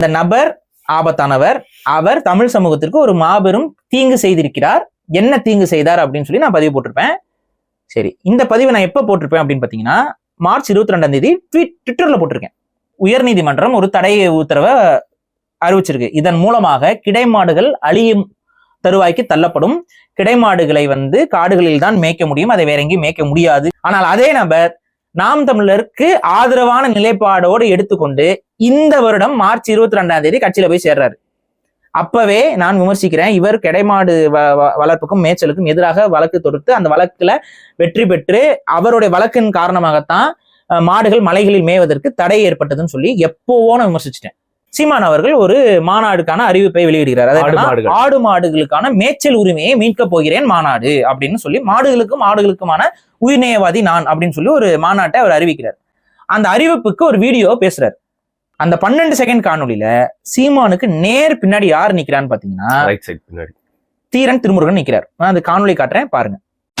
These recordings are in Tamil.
இந்த நபர் ஆபத்தானவர். அவர் தமிழ் சமூகத்திற்கு ஒரு மாபெரும் தீங்கு செய்திருக்கிறார். என்ன தீங்கு செய்தார் அப்படின்னு சொல்லி நான் பதிவு போட்டிருப்பேன். சரி இந்த பதிவை நான் எப்போ போட்டிருப்பேன் அப்படின்னு பார்த்தீங்கன்னா மார்ச் இருபத்தி ரெண்டாம் தேதி ட்வீட் ட்விட்டர்ல போட்டிருக்கேன். உயர்நீதிமன்றம் ஒரு தடை உத்தரவை அறிவிச்சிருக்கு. இதன் மூலமாக கிடைமாடுகள் அழியும் தருவாய்க்கு தள்ளப்படும். கிடைமாடுகளை வந்து காடுகளில் தான் மேய்க்க முடியும். அதை வேற எங்கேயும் மேய்க்க முடியாது. ஆனால் அதே நபர் நாம் தமிழருக்கு ஆதரவான நிலைப்பாடோடு எடுத்துக்கொண்டு இந்த வருடம் மார்ச் இருபத்தி ரெண்டாம் தேதி கட்சியில போய் சேர்றாரு. அப்பவே நான் விமர்சிக்கிறேன் இவர் கிடைமாடு வ- வ- வளர்ப்புக்கும் மேய்ச்சலுக்கும் எதிராக வழக்கு தொடுத்து அந்த வழக்குல வெற்றி பெற்று அவருடைய வழக்கின் காரணமாகத்தான் மாடுகள் மலைகளில் மேய்வதற்கு தடை ஏற்பட்டதுன்னு சொல்லி எப்போவோ நான் விமர்சிச்சிட்டேன். சீமான் அவர்கள் ஒரு மாநாடுக்கான அறிவிப்பை வெளியிடுகிறார். அது ஆடு மாடுகளுக்கான மேய்ச்சல் உரிமையை மீட்கப் போகிறேன் மாநாடு அப்படின்னு சொல்லி மாடுகளுக்கும் ஆடுகளுக்குமான உயிர்நேயவாதி நான் அப்படின்னு சொல்லி ஒரு மாநாட்டை அவர் அறிவிக்கிறார். அந்த அறிவிப்புக்கு ஒரு வீடியோ பேசுறாரு. அந்த பன்னெண்டு செகண்ட் காணொளியில சீமானுக்கு நேர் பின்னாடி யார் நிக்கிறான்னு பாத்தீங்கன்னா தீரன் திருமுருகன் நிக்கிறார். நான் அந்த காணொளி காட்டுறேன் பாருங்க.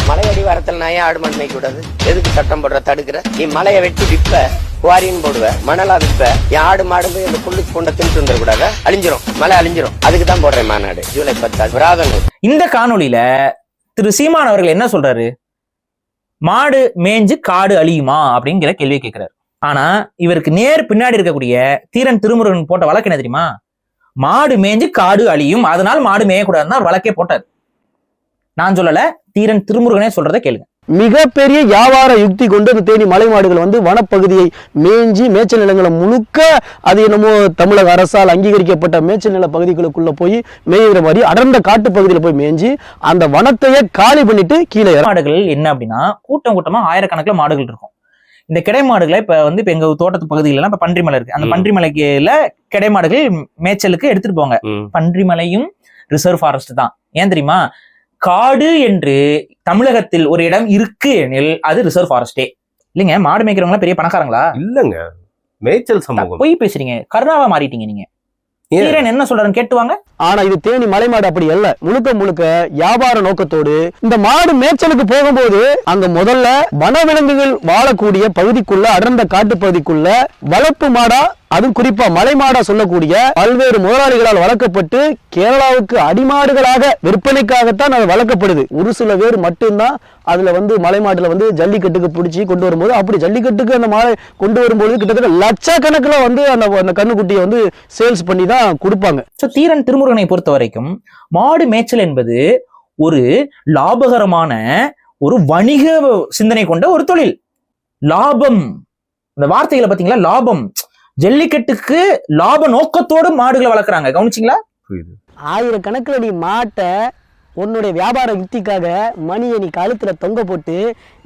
மலையடி வாரத்தில் நான் ஏன் ஆடு மாடு மேய்க்க கூடாது எதுக்கு சட்டம் போடுற தடுக்கிற? நீ மலையை வெட்டி விப்ப குவாரின்னு போடுவ மணலா விற்ப என் ஆடு மாடு போய் அந்த புல்லுக்கு கொண்ட தின்ட்டு வந்துடக்கூடாது? அழிஞ்சிரும். மலை அழிஞ்சிரும். அதுக்கு தான் போடுறேன் மாநாடு. ஜூலை பத்தாது விராதங்கள் இந்த காணொளியில திரு சீமான் அவர்கள் என்ன சொல்றாரு? மாடு மேய்ஞ்சு காடு அழியுமா? அப்படிங்கிற கேள்வியை கேட்கிறாரு. ஆனா இவருக்கு நேர் பின்னாடி இருக்கக்கூடிய தீரன் திருமுருகன் போட்ட வழக்கு என்ன தெரியுமா? மாடு மேய்ஞ்சு காடு அழியும். அதனால் மாடு மேயக்கூடாதுன்னு வழக்கே போட்டார். நான் சொல்லல தீரன் திருமுருகனே சொல்றதை கேளுங்க மிகப்பெரிய வியாபார யுக்தி கொண்டு அந்த தேனி மலை மாடுகள் வந்து வனப்பகுதியை மேய்ஞ்சி மேய்ச்சல் நிலங்களை முழுக்க அது என்னமோ தமிழக அரசால் அங்கீகரிக்கப்பட்ட மேய்ச்சல் நில பகுதிகளுக்குள்ள போய் மேய்கிற மாதிரி அடர்ந்த காட்டு பகுதியில் போய் மேய்ஞ்சி அந்த வனத்தையே காலி பண்ணிட்டு கீழே. மாடுகள் என்ன அப்படின்னா கூட்டம் கூட்டமா ஆயிரக்கணக்கில் மாடுகள் இருக்கும் இந்த கிடை மாடுகளை இப்ப வந்து இப்ப எங்க தோட்டத்து பகுதியில இப்ப பன்றிமலை இருக்கு அந்த. பன்றிமலைக்குல கிடை மாடுகள் மேய்ச்சலுக்கு எடுத்துட்டு போவாங்க ம். பன்றிமலையும் ரிசர்வ் ஃபாரஸ்ட் தான் ஏன் தெரியுமா காடு என்று தமிழகத்தில் ஒரு இடம் இருக்கு எனில் அது ரிசர்வ் ஃபாரஸ்டே. இல்லைங்க மாடு மேய்க்கிறவங்க பெரிய பணக்காரங்களா? இல்லங்க மேய்ச்சல் சமூகம். பொய் பேசுறீங்க. கருணாவா மாறிட்டீங்க நீங்க? தீரன் என்ன சொல்றாருன்னு கேட்டு வாங்க. ஆனா இது தேனி மலை மாடு அப்படி அல்ல. முழுக்க முழுக்க வியாபார நோக்கத்தோடு இந்த மாடு மேய்ச்சலுக்கு போகும்போது அங்க முதல்ல வனவிலங்குகள் வாழக்கூடிய பகுதிக்குள்ள அடர்ந்த காட்டு பகுதிக்குள்ள வளர்ப்பு மாடா அதுவும் குறிப்பா மலைமாடா சொல்லக்கூடிய பல்வேறு முதலாளிகளால் வளர்க்கப்பட்டு கேரளாவுக்கு அடிமாடுகளாக விற்பனைக்காகத்தான் அது வளர்க்கப்படுது. ஒரு சில பேர் மட்டும்தான் அதுல வந்து மலைமாட்டில் வந்து ஜல்லிக்கட்டுக்கு பிடிச்சி கொண்டு வரும்போது அப்படி ஜல்லிக்கட்டுக்கு அந்த மாலை கொண்டு வரும்போது கிட்டத்தட்ட லட்சக்கணக்கில் வந்து அந்த அந்த கண்ணுக்குட்டியை வந்து சேல்ஸ் பண்ணி தான் கொடுப்பாங்க. ஸோ தீரன் திருமுருகனை பொறுத்த வரைக்கும் மாடு மேய்ச்சல் என்பது ஒரு லாபகரமான ஒரு வணிக சிந்தனை கொண்ட ஒரு தொழில். லாபம். இந்த வார்த்தைகளை பார்த்தீங்களா? லாபம். ஜல்லிக்கட்டுக்கு லாப நோக்கத்தோடு மாடுகளை வளர்க்குறாங்க. கவனிச்சிங்களா? ஆயிரக்கணக்கில் நீ மாட்டை உன்னுடைய வியாபார யுக்திக்காக மணியை நீ கழுத்துல தொங்க போட்டு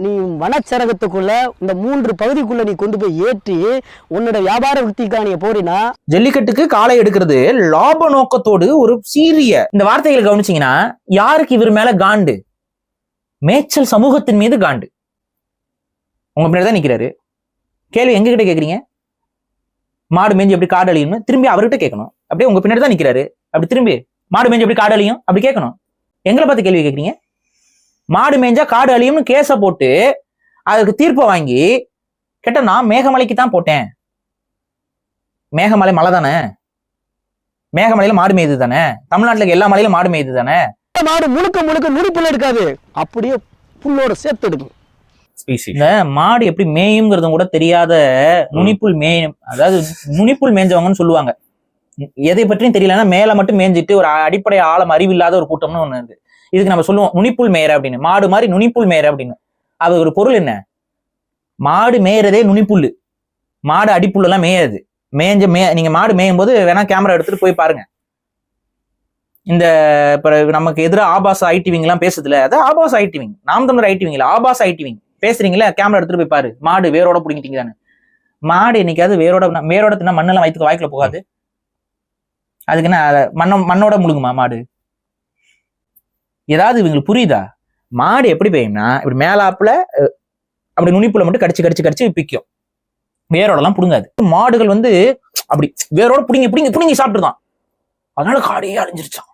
நீ வனச்சரகத்துக்குள்ள இந்த மூன்று பகுதிக்குள்ள நீ கொண்டு போய் ஏற்றி உன்னோட வியாபார யுக்திக்காக நீ போறினா ஜல்லிக்கட்டுக்கு காலை எடுக்கிறது லாப நோக்கத்தோடு ஒரு சீரிய. இந்த வார்த்தைகளை கவனிச்சீங்கன்னா யாருக்கு இவர் மேல காண்டு? மேய்ச்சல் சமூகத்தின் மீது காண்டு. உங்க பின்னாடி தான் நிக்கிறாரு. கேள்வி எங்க கிட்ட கேக்குறீங்க? மாடு மேய்ஞ்சு எப்படி காடு அழியும்னு திரும்பி அவர்கிட்ட கேட்கணும். அப்படியே உங்க பின்னாடி தான் நிக்கிறாரு. அப்படி திரும்பி மாடு மேஞ்சு எப்படி காடு அழியும் அப்படி கேட்கணும். எங்களை பார்த்து கேள்வி கேட்குறீங்க? மாடு மேய்ஞ்சா காடு அழியும்னு கேஸை போட்டு அதுக்கு தீர்ப்பை வாங்கி கேட்ட நான் மேகமலைக்கு தான் போட்டேன். மேகமலை மலை தானே? மேகமலையில மாடு மேய்து தானே? தமிழ்நாட்டுல எல்லா மலையிலும் மாடு மேய்து தானே? மாடு முழுக்க முழுக்க நுனிப்புள்ள எடுக்காது. அப்படியே புல்லோட சேர்த்து எடுக்கும். இந்த மாடு எப்படி மேயுங்கிறதும் கூட தெரியாத நுனிப்புல் மேயும் அதாவது நுனிப்புல் மேய்ஞ்சவங்கன்னு சொல்லுவாங்க. எதை பற்றியும் தெரியலன்னா மேல மட்டும் மேய்ஞ்சிட்டு ஒரு அடிப்படை ஆழம் அறிவில்லாத ஒரு கூட்டம்னு ஒண்ணு இருக்கு. இதுக்கு நம்ம சொல்லுவோம் நுனிப்புல் மேயற அப்படின்னு. மாடு மாதிரி நுனிப்புல் மேயற அப்படின்னு. அது ஒரு பொருள் என்ன? மாடு மேயறதே நுனிப்புல்லு. மாடு அடிப்புல் எல்லாம் மேயாது. மேய்ஞ்ச மே நீங்க மாடு மேயும் போது வேணா கேமரா எடுத்துட்டு போய் பாருங்க. இந்த இப்ப நமக்கு எதிராக ஆபாச ஐடிவிங் எல்லாம் பேசுதுல. அது ஆபாச ஐடிவிங் நாம் தமிழர் ஐடிவிங் இல்ல ஆபாச ஐடிவிங் பேசுறீங்களா கேமரா எடுத்துட்டு போய் பாரு. மாடு வேரோட பிடிங்கிட்டீங்க தானே மாடு என்னைக்காவது வேரோட வேரோட தின்னா மண்ணெல்லாம் வயிற்றுக்கு வாய்க்குள்ள போகாது. அதுக்கு என்ன மண்ண மண்ணோட முழுங்குமா மாடு? ஏதாவது இவங்களுக்கு புரியுதா? மாடு எப்படி பெய்யும்னா இப்படி மேலாப்புல அப்படி நுனிப்புல மட்டும் கடிச்சு கடிச்சு கடிச்சு பிக்கும். வேரோடலாம் புடுங்காது. மாடுகள் வந்து அப்படி வேரோட புடிங்கி பிடிங்க புடிங்கி சாப்பிட்டுதான் அதனால காடையே அழிஞ்சிருச்சான்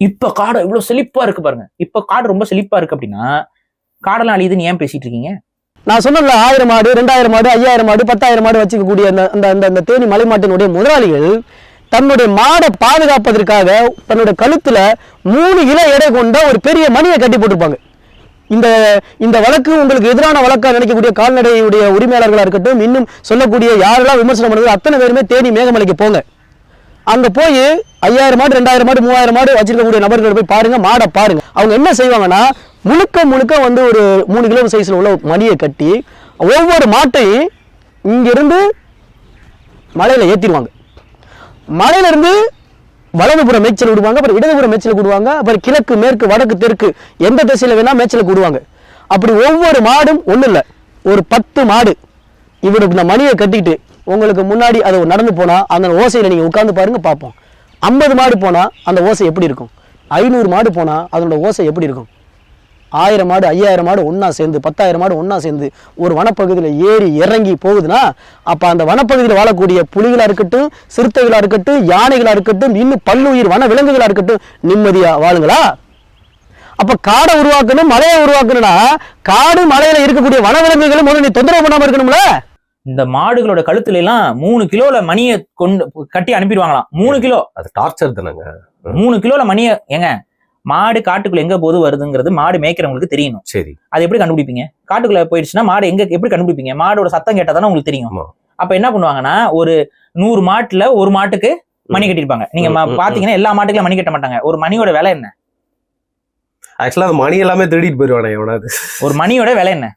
இப்ப காடு இவ்வளவு செழிப்பா இருக்கு பாருங்க. இப்ப காடு ரொம்ப செழிப்பா இருக்கு அப்படின்னா காடெல்லாம் அழியுதுன்னு ஏன் பேசிட்டு இருக்கீங்க? நான் சொன்னல ஆயிரம் மாடு ரெண்டாயிரம் மாடு ஐயாயிரம் மாடு பத்தாயிரம் மாடு வச்சுக்கக்கூடிய அந்த அந்த அந்த தேனி மலை மாட்டினுடைய முதலாளிகள் தன்னுடைய மாடை பாதுகாப்பதற்காக தன்னுடைய கழுத்துல மூணு இலை எடை கொண்ட ஒரு பெரிய மணியை கட்டி போட்டிருப்பாங்க. இந்த இந்த வழக்கு உங்களுக்கு எதிரான வழக்காக நினைக்கக்கூடிய கால்நடையுடைய உரிமையாளர்களாக இருக்கட்டும் இன்னும் சொல்லக்கூடிய யாரெல்லாம் விமர்சனம் பண்ணுறது அத்தனை பேருமே தேனி மேகமலைக்கு போங்க. அங்கே போய் ஐயாயிரம் மாடு ரெண்டாயிரம் மாடு மூவாயிரம் மாடு வச்சிருக்கக்கூடிய நபர்கள் போய் பாருங்கள் மாடை பாருங்கள் அவங்க என்ன செய்வாங்கன்னா முழுக்க முழுக்க வந்து ஒரு மூணு கிலோ சைஸில் உள்ள மணியை கட்டி ஒவ்வொரு மாட்டையும் இங்கிருந்து மலையில் ஏற்றிடுவாங்க மலையிலேருந்து வலதுபுற மேய்ச்சல் விடுவாங்க அப்புறம் இடதுபுற மேய்ச்சல் விடுவாங்க அப்புறம் கிழக்கு மேற்கு வடக்கு தெற்கு எந்த திசையில் வேணால் மேய்ச்சலுக்கு விடுவாங்க அப்படி ஒவ்வொரு மாடும் ஒன்றும் இல்லை ஒரு பத்து மாடு. இவருக்கு இந்த மணியை கட்டிட்டு உங்களுக்கு முன்னாடி அது நடந்து போனால் அந்த ஓசையில் நீங்கள் உட்காந்து பாருங்கள் பார்ப்போம். ஐம்பது மாடு போனால் அந்த ஓசை எப்படி இருக்கும்? ஐநூறு மாடு போனால் அதனோட ஓசை எப்படி இருக்கும்? ஆயிரம் மாடு ஐயாயிரம் மாடு ஒன்றா சேர்ந்து பத்தாயிரம் மாடு ஒன்றா சேர்ந்து ஒரு வனப்பகுதியில் ஏறி இறங்கி போகுதுன்னா அப்போ அந்த வனப்பகுதியில் வாழக்கூடிய புலிகளாக இருக்கட்டும் சிறுத்தைகளாக இருக்கட்டும் யானைகளாக இருக்கட்டும் இன்னும் பல்லுயிர் வன விலங்குகளாக இருக்கட்டும் நிம்மதியாக வாழுங்களா? அப்போ காடை உருவாக்கணும் மலையை உருவாக்கணும்னா காடு மலையில் இருக்கக்கூடிய வனவிலங்குகளும் முதல்ல நீ தொந்தரவு பண்ணாமல் இருக்கணும்ல? இந்த மாடுகளோட கழுத்துல எல்லாம் மூணு கிலோல மணியை கொண்டு கட்டி அனுப்பிடுவாங்களாம். மூணு கிலோ. அது டார்ச்சர் தானங்க. மூணு கிலோல மணியை ஏங்க மாடு காட்டுக்குள்ள எங்க போது வருதுங்கிறது மாடு மேய்க்கிறவங்களுக்கு தெரியணும். சரி. அது எப்படி கண்டுபிடிப்பீங்க? காட்டுக்குள்ள போயிடுச்சுன்னா மாடு எங்க எப்படி கண்டுபிடிப்பீங்க? மாடோட சத்தம் கேட்டா தானே உங்களுக்கு தெரியும். அப்ப என்ன பண்ணுவாங்கன்னா ஒரு நூறு மாட்டுல ஒரு மாட்டுக்கு மணி கட்டிருப்பாங்க நீங்க. பாத்தீங்கன்னா எல்லா மாட்டுக்கும் மணி கட்ட மாட்டாங்க. ஒரு மணியோட விலை என்ன? ஆக்சுவலா மணி எல்லாமே திருடிட்டு எவனாவது. ஒரு மணியோட விலை என்ன?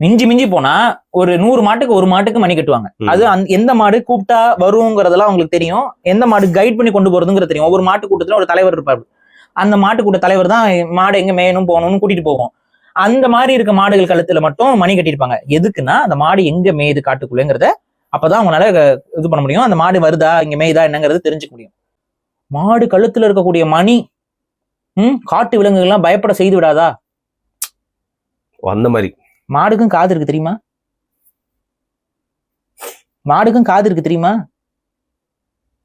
மிஞ்சி மிஞ்சி போனா ஒரு நூறு மாட்டுக்கு ஒரு மாட்டுக்கு மணி கட்டுவாங்க. அது எந்த மாடு கூப்பிட்டா வருங்கிறதெல்லாம் உங்களுக்கு தெரியும். எந்த மாடு கைட் பண்ணி கொண்டு போறதுங்கிறது தெரியும். ஒவ்வொரு மாட்டு கூட்டத்துல ஒரு தலைவர் இருப்பாரு. அந்த மாட்டு கூட்ட தலைவர் தான் மாடு எங்க மேயணும் போகணும்னு கூட்டிட்டு போகும் அந்த மாதிரி இருக்க மாடுகள் கழுத்துல மட்டும் மணி கட்டியிருப்பாங்க. எதுக்குன்னா அந்த மாடு எங்க மேயுது காட்டுக்குள்ளேங்கிறத அப்பதான் அவங்களால இது பண்ண முடியும். அந்த மாடு வருதா இங்க மேயுதா என்னங்கிறது தெரிஞ்சுக்க முடியும். மாடு கழுத்துல இருக்கக்கூடிய மணி ம் காட்டு விலங்குகள்லாம் பயப்பட செய்து விடாதா? அந்த மாதிரி. மாடுக்கும் காது இருக்கு தெரியுமா? மாடுக்கும் காது இருக்கு தெரியுமா?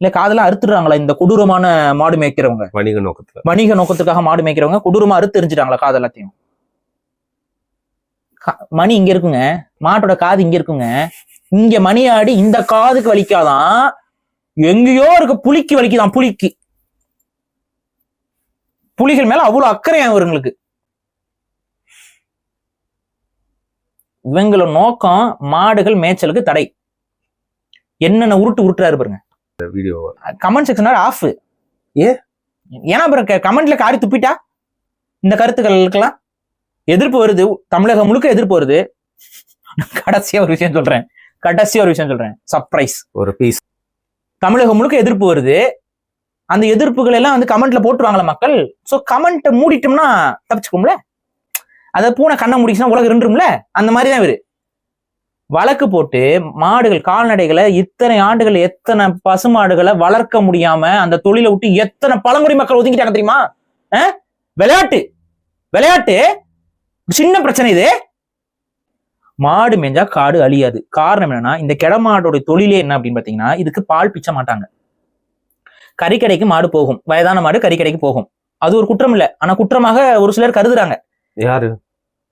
இல்ல காதெல்லாம் அறுத்துடுறாங்களா இந்த கொடூரமான மாடு மேய்க்கிறவங்க? வணிக நோக்கத்துல. வணிக நோக்கத்துக்காக மாடு மேய்க்கிறவங்க கொடூரமா அறுத்து எரிஞ்சிட்டாங்களா காது எல்லாத்தையும்? மணி இங்க இருக்குங்க. மாட்டோட காது இங்க இருக்குங்க. இங்க மணி ஆடி இந்த காதுக்கு வலிக்காதான் எங்கேயோ இருக்க புலிக்கு வலிக்குதான் புலிக்கு. புலிகள் மேல அவ்வளவு அக்கறை இவங்களுக்கு. இவங்களோட நோக்கம் மாடுகள் மேய்ச்சலுக்கு தடை. என்னென்ன உருட்டு உருட்டுறாரு பாருங்க. வீடியோ கமெண்ட் செக்ஷன் ஆஃப் ஏன்? ஏன்னா அப்புறம் கமெண்ட்ல காரி துப்பிட்டா? இந்த கருத்துக்களுக்கெல்லாம் எதிர்ப்பு வருது. தமிழகம் முழுக்க எதிர்ப்பு வருது. கடைசியா ஒரு விஷயம் சொல்றேன். கடைசியா ஒரு விஷயம் சொல்றேன். சர்ப்ரைஸ் ஒரு பீஸ் தமிழகம் முழுக்க எதிர்ப்பு வருது. அந்த எதிர்ப்புகள் எல்லாம் வந்து கமெண்ட்ல போட்டுருவாங்களா மக்கள். சோ கமெண்ட்டை மூடிட்டோம்னா தப்பிச்சுக்கும்ல அதை பூனை கண்ணை முடிச்சுன்னா உலகம் இருண்டுரும்ல? அந்த மாதிரி தான் இவரு. வழக்கு போட்டு மாடுகள் கால்நடைகளை இத்தனை ஆண்டுகள் எத்தனை பசுமாடுகளை வளர்க்க முடியாம அந்த தொழிலை விட்டு எத்தனை பழங்குடி மக்கள் ஒதுங்கிட்டாங்க தெரியுமா? விளையாட்டு. விளையாட்டு. சின்ன பிரச்சனை இது. மாடு மேஞ்சா காடு அழியாது. காரணம் என்னன்னா இந்த கிடமாடோட தொழிலே என்ன அப்படின்னு பாத்தீங்கன்னா இதுக்கு பால் பிச்ச மாட்டாங்க. கறிக்கடைக்கு மாடு போகும். வயதான மாடு கறிக்கடைக்கு போகும். அது ஒரு குற்றம் இல்ல ஆனா குற்றமாக ஒரு சிலர் கருதுறாங்க. யாரு?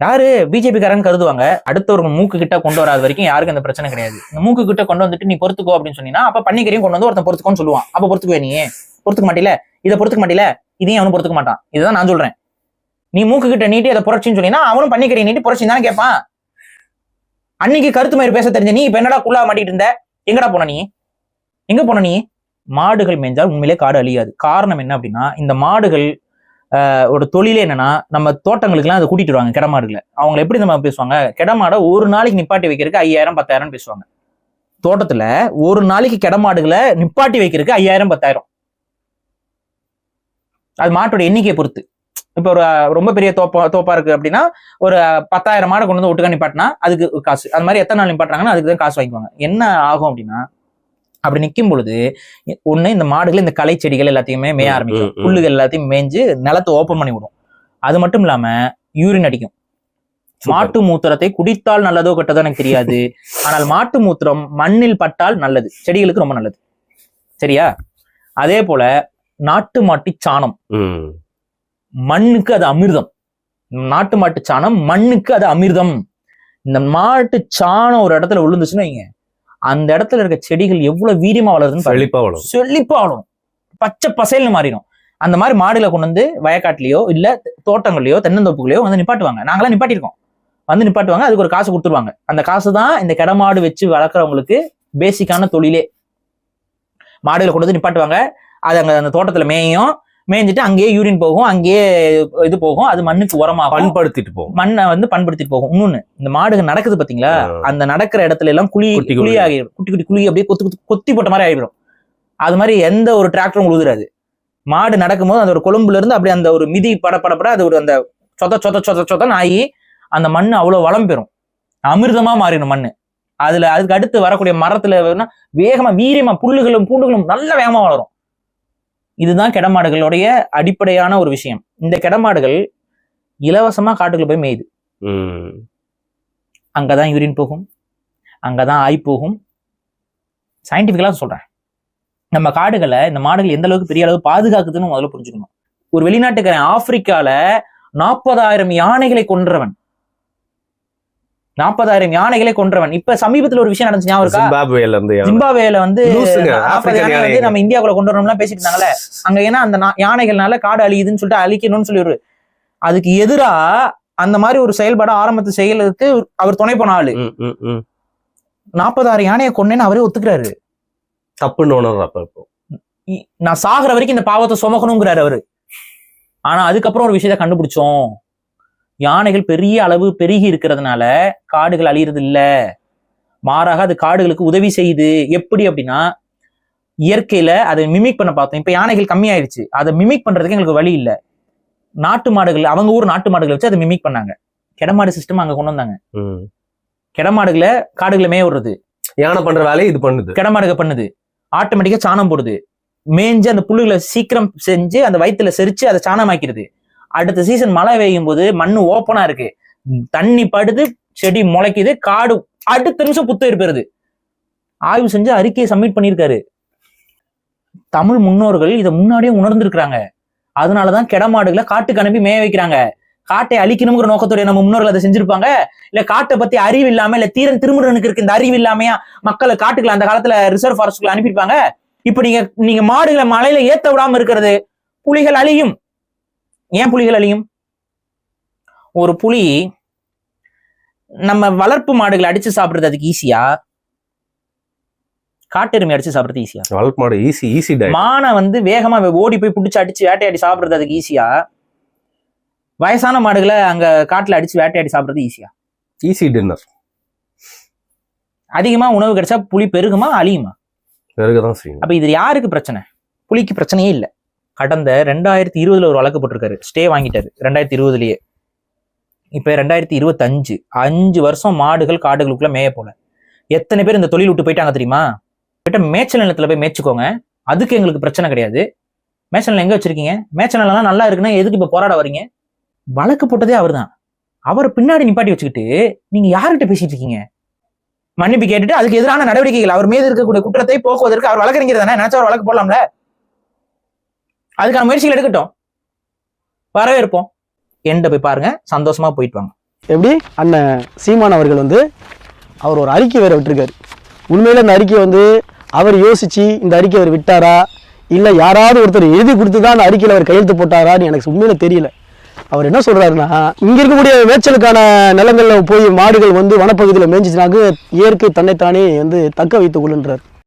யாரு? பிஜேபி காரன் கருதுவாங்க. அடுத்தவங்க மூக்கு கிட்ட கொண்டு வராது வரைக்கும் யாருக்கும் அந்த பிரச்சனை கிடையாது. இந்த மூக்கு கிட்ட கொண்டு வந்துட்டு நீ பொறுத்துக்கோ அப்படின்னு சொன்னீங்கன்னா அப்ப பண்ணிக்கிறையும் கொண்டு வந்து ஒருத்தன் பொறுத்துக்கோன்னு சொல்லுவான். அப்ப பொறுத்துக்குவே நீ. பொறுத்துக்க மாட்டில? இதை பொறுத்துக்க மாட்டில? இதையும் அவனும் பொறுத்துக்க மாட்டான். இதுதான் நான் சொல்றேன். நீ மூக்கு கிட்ட நீட்டி அதை புரட்சின்னு சொன்னீங்கன்னா அவனும் பண்ணிக்கிறிய நீட்டி புரட்சின்னு தானே கேட்பான் அன்னைக்கு கருத்து மாதிரி பேச தெரிஞ்ச நீ இப்ப என்னடா குள்ளா மாட்டிட்டு இருந்த? எங்கடா போன நீ? எங்க போன நீ? மாடுகள் மேய்ஞ்சால் உண்மையிலே காடு அழியாது. காரணம் என்ன அப்படின்னா இந்த மாடுகள் ஒரு தொழிலே என்னன்னா நம்ம தோட்டங்களுக்குலாம் அதை கூட்டிட்டு வருவாங்க கிடமாடுகளை. அவங்க எப்படி நம்ம பேசுவாங்க? கிடமாடை ஒரு நாளைக்கு நிப்பாட்டி வைக்கிறதுக்கு ஐயாயிரம் பத்தாயிரம் பேசுவாங்க. தோட்டத்துல ஒரு நாளைக்கு கிடமாடுகளை நிப்பாட்டி வைக்கிறதுக்கு ஐயாயிரம் பத்தாயிரம். அது மாட்டோட எண்ணிக்கையை பொறுத்து. இப்போ ஒரு ரொம்ப பெரிய தோப்பா தோப்பா இருக்கு அப்படின்னா ஒரு பத்தாயிரம் மாடை கொண்டு வந்து ஒட்டுக்கா நிப்பாட்டினா அதுக்கு காசு. அது மாதிரி எத்தனை நாள் நிப்பாட்டுறாங்கன்னா அதுக்கு தான் காசு வாங்கிக்குவாங்க. என்ன ஆகும் அப்படின்னா அப்படி நிற்கும் பொழுது ஒண்ணு இந்த மாடுகள் இந்த களை செடிகள் எல்லாத்தையுமே மேய ஆரம்பிக்கும். புல்லுகள் எல்லாத்தையும் மேய்ஞ்சு நிலத்தை ஓப்பன் பண்ணி விடும். அது மட்டும் இல்லாம யூரின் அடிக்கும். மாட்டு மூத்திரத்தை குடித்தால் நல்லதோ கெட்டதோ எனக்கு தெரியாது. ஆனால் மாட்டு மூத்திரம் மண்ணில் பட்டால் நல்லது. செடிகளுக்கு ரொம்ப நல்லது. சரியா? அதே போல நாட்டு மாட்டி சாணம். மண்ணுக்கு அது அமிர்தம். நாட்டு மாட்டு சாணம் மண்ணுக்கு அது அமிர்தம். இந்த மாட்டு சாணம் ஒரு இடத்துல விழுந்துச்சுன்னு வைங்க. அந்த இடத்துல இருக்க செடிகள் எவ்வளவு வீரியமா வளருதுன்னு. செழிப்பா வளரும். செழிப்பா வளரும். பச்சை பசேல்னு மாறிடும். அந்த மாதிரி மாடுகளை கொண்டு வந்து வயக்காட்டுலயோ இல்ல தோட்டங்கள்லயோ தென்னந்தோப்புகளையோ வந்து நிப்பாட்டுவாங்க. நாங்களாம் நிப்பாட்டியிருக்கோம். வந்து நிப்பாட்டுவாங்க. அதுக்கு ஒரு காசு கொடுத்துருவாங்க. அந்த காசு தான் இந்த கிடமாடு வச்சு வளர்க்குறவங்களுக்கு பேசிக்கான தொழிலே. மாடுகளை கொண்டு வந்து நிப்பாட்டுவாங்க. அது அங்க அந்த தோட்டத்துல மேயும். மேய்ஞ்சிட்டு அங்கேயே யூரின் போகும் அங்கேயே இது போகும் அது மண்ணுக்கு உரமாகும். பண்படுத்திட்டு போகும். மண்ணை வந்து பண்படுத்திட்டு போகும். இன்னொன்னு இந்த மாடுகள் நடக்குது பாத்தீங்களா. அந்த நடக்கிற இடத்துல எல்லாம் குழி குட்டி குழி. ஆகிடும் குட்டி குட்டி குழி அப்படியே கொத்து கொத்து கொத்தி போட்ட மாதிரி ஆகிடும் அது மாதிரி எந்த ஒரு டிராக்டரும் உழுதுறாது. மாடு நடக்கும்போது அந்த ஒரு கொழும்புல இருந்து அப்படியே அந்த ஒரு மிதி பட பட பட அது ஒரு அந்த சொத சொத சொத சொதன்னு ஆகி அந்த மண் அவ்வளவு வளம் பெறும். அமிர்தமா மாறிடும் மண்ணு. அதுல அதுக்கு அடுத்து வரக்கூடிய மரத்துல வேகமா வீரியமா புல்லுகளும் பூண்டுகளும் நல்ல வேகமா வளரும். இதுதான் கிடமாடுகளுடைய அடிப்படையான ஒரு விஷயம். இந்த கிடமாடுகள் இலவசமா காட்டுக்குள்ள போய் மேயுது. அங்கதான் யூரின் போகும். அங்கதான் ஆய் போகும். சயின்டிபிக்கலா சொல்றேன். நம்ம காடுகளை இந்த மாடுகள் எந்த அளவுக்கு பெரிய அளவு பாதுகாக்குதுன்னு முதல்ல புரிஞ்சுக்கணும். ஒரு வெளிநாட்டுக்காரன் ஆப்பிரிக்கால நாற்பதாயிரம் யானைகளை கொன்றவன். நாற்பதாயிரம் யானைகளை கொன்றவன். இப்ப சமீபத்துல ஒரு விஷயம் நடந்துச்சு ஞாபகம் இருந்து. ஜிம்பாவேல வந்து யானை வந்து யானைங்க. நம்ம இந்தியாவுக்குள்ள கொண்டு வரணும்லாம் பேசிட்டு இருந்தாங்கல்ல. அங்க ஏன்னா அந்த யானைகள்னால காடு அழியுதுன்னு சொல்லிட்டு அழிக்கணும்னு சொல்லி ஒரு அதுக்கு எதிரா அந்த மாதிரி ஒரு செயல்பாடு ஆரம்பத்து செயலுக்கு அவர் துணை போன ஆளு. நாற்பதாயிரம் யானையை கொன்னேன்னு அவரே ஒத்துக்கிறாரு. தப்புன்னு உணர்றப்ப நான் சாகுற வரைக்கும் இந்த பாவத்தை சுமக்கணுங்கிறாரு அவரு. ஆனா அதுக்கப்புறம் ஒரு விஷயத்த கண்டுபிடிச்சோம். யானைகள் பெரிய அளவு பெருகி இருக்கிறதுனால காடுகள் அழியறது இல்ல மாறாக அது காடுகளுக்கு உதவி செய்யுது. எப்படி அப்படின்னா இயற்கையில அதை மிமிக் பண்ண பார்த்தோம். இப்ப யானைகள் கம்மியாயிருச்சு. அதை மிமிக் பண்றதுக்கு எங்களுக்கு வழி இல்ல. நாட்டு மாடுகள் அவங்க ஊர் நாட்டு மாடுகளை வச்சு அதை மிமிக் பண்ணாங்க. கிடமாடு சிஸ்டம் அங்க கொண்டு வந்தாங்க. கிடமாடுகளை காடுகளை மேய விடுறது யானை பண்ற வேலையை இது பண்ணுது. கிடமாடுக பண்ணுது. ஆட்டோமேட்டிக்கா சாணம் போடுது. மேய்ஞ்சு அந்த புல்லுகளை சீக்கிரம் செஞ்சு அந்த வயித்துல செரிச்சு அதை சாணமாக்கிறது அடுத்த சீசன் மழை பெய்யும் போது மண்ணு ஓப்பனா இருக்கு. தண்ணி படுது செடி முளைக்குது காடு அடுத்த நிமிஷம் புத்துயிர் பெறுது ஆய்வு செஞ்சு அறிக்கையை சப்மிட் பண்ணியிருக்காரு. தமிழ் முன்னோர்கள் இதை முன்னாடியே உணர்ந்திருக்கிறாங்க. அதனாலதான் கிடமாடுகளை காட்டுக்கு அனுப்பி மேய வைக்கிறாங்க. காட்டை அழிக்கணுங்கிற நோக்கத்துடைய நம்ம முன்னோர்கள் அதை செஞ்சிருப்பாங்க. இல்ல காட்டை பத்தி அறிவு இல்லாம இல்ல தீரன் திருமுருகனுக்கு இருக்கு இந்த அறிவு இல்லாமையா மக்களை காட்டுக்குள்ள அந்த காலத்துல ரிசர்வ் ஃபாரஸ்ட்குள்ள அனுப்பியிருப்பாங்க. இப்ப நீங்க நீங்க மாடுகளை மலையில ஏத்த விடாம இருக்கிறது. புலிகள் அழியும். ஏன் புலிகள் அழியும்? ஒரு புலி நம்ம வளர்ப்பு மாடுகளை அடிச்சு சாப்பிடுறது அதுக்கு ஈஸியா காட்டெருமை அடிச்சு சாப்பிடுறது ஈஸியா வளர்ப்பு மாடு ஈஸி ஈஸி மானை வந்து வேகமா ஓடி போய் பிடிச்சு அடிச்சு வேட்டையாடி சாப்பிடுறது அதுக்கு ஈஸியா வயசான மாடுகளை அங்க காட்டுல அடிச்சு வேட்டையாடி சாப்பிடுறது ஈஸியா ஈஸி டின்னர் அதிகமா உணவு கிடைச்சா புலி பெருகுமா அழியுமா? தான் செய்யும். அப்ப இது யாருக்கு பிரச்சனை? புலிக்கு பிரச்சனையே இல்ல. கடந்த ரெண்டாயிரத்தி இருபதுல ஒரு வழக்கு போட்டிருக்காரு. ஸ்டே வாங்கிட்டாரு. ரெண்டாயிரத்தி இருபதுலயே. இப்போ ரெண்டாயிரத்தி இருபத்தஞ்சு. அஞ்சு வருஷம் மாடுகள் காடுகளுக்குள்ள மேய போல. எத்தனை பேர் இந்த தொழில் விட்டு போயிட்டாங்க தெரியுமா? போயிட்ட மேய்ச்சல் நிலத்துல போய் மேய்ச்சிக்கோங்க. அதுக்கு எங்களுக்கு பிரச்சனை கிடையாது. மேய்ச்சல் நிலம் எங்கே வச்சிருக்கீங்க? மேய்ச்சல் நிலம்லாம் நல்லா இருக்குன்னா எதுக்கு இப்போ போராட வரீங்க வழக்கு போட்டதே அவர் தான் அவர் பின்னாடி நிப்பாட்டி வச்சுக்கிட்டு நீங்க யார்கிட்ட பேசிட்டு இருக்கீங்க? மன்னிப்பு கேட்டுட்டு அதுக்கு எதிரான நடவடிக்கைகள் அவர் மீது இருக்கக்கூடிய குற்றத்தை போக்குவதற்கு அவர் வழக்கறிஞர் தானே? நினைச்சா அவர் வழக்கு போடலாம்ல? அதுக்கான முயற்சிகள் எடுக்கட்டும். வரவேற்போம். எண்ட போய் பாருங்க. சந்தோஷமா போயிட்டு வாங்க. எப்படி? அண்ணன் சீமான் அவர்கள் வந்து அவர் ஒரு அறிக்கை வேற விட்டுருக்காரு. உண்மையில அந்த அறிக்கையை வந்து அவர் யோசிச்சு இந்த அறிக்கை அவர் விட்டாரா? இல்லை யாராவது ஒருத்தர் எழுதி கொடுத்து தான் அந்த அறிக்கையில் அவர் கையெழுத்து போட்டாரான்னு எனக்கு உண்மையில தெரியல. அவர் என்ன சொல்றாருன்னா இங்க இருக்கக்கூடிய மேய்ச்சலுக்கான நிலங்கள்ல போய் மாடுகள் வந்து வனப்பகுதியில் மேய்ஞ்சிச்சுனாக்க இயற்கை தன்னைத்தானே வந்து தக்க வைத்துக் கொள்ளுன்றார்.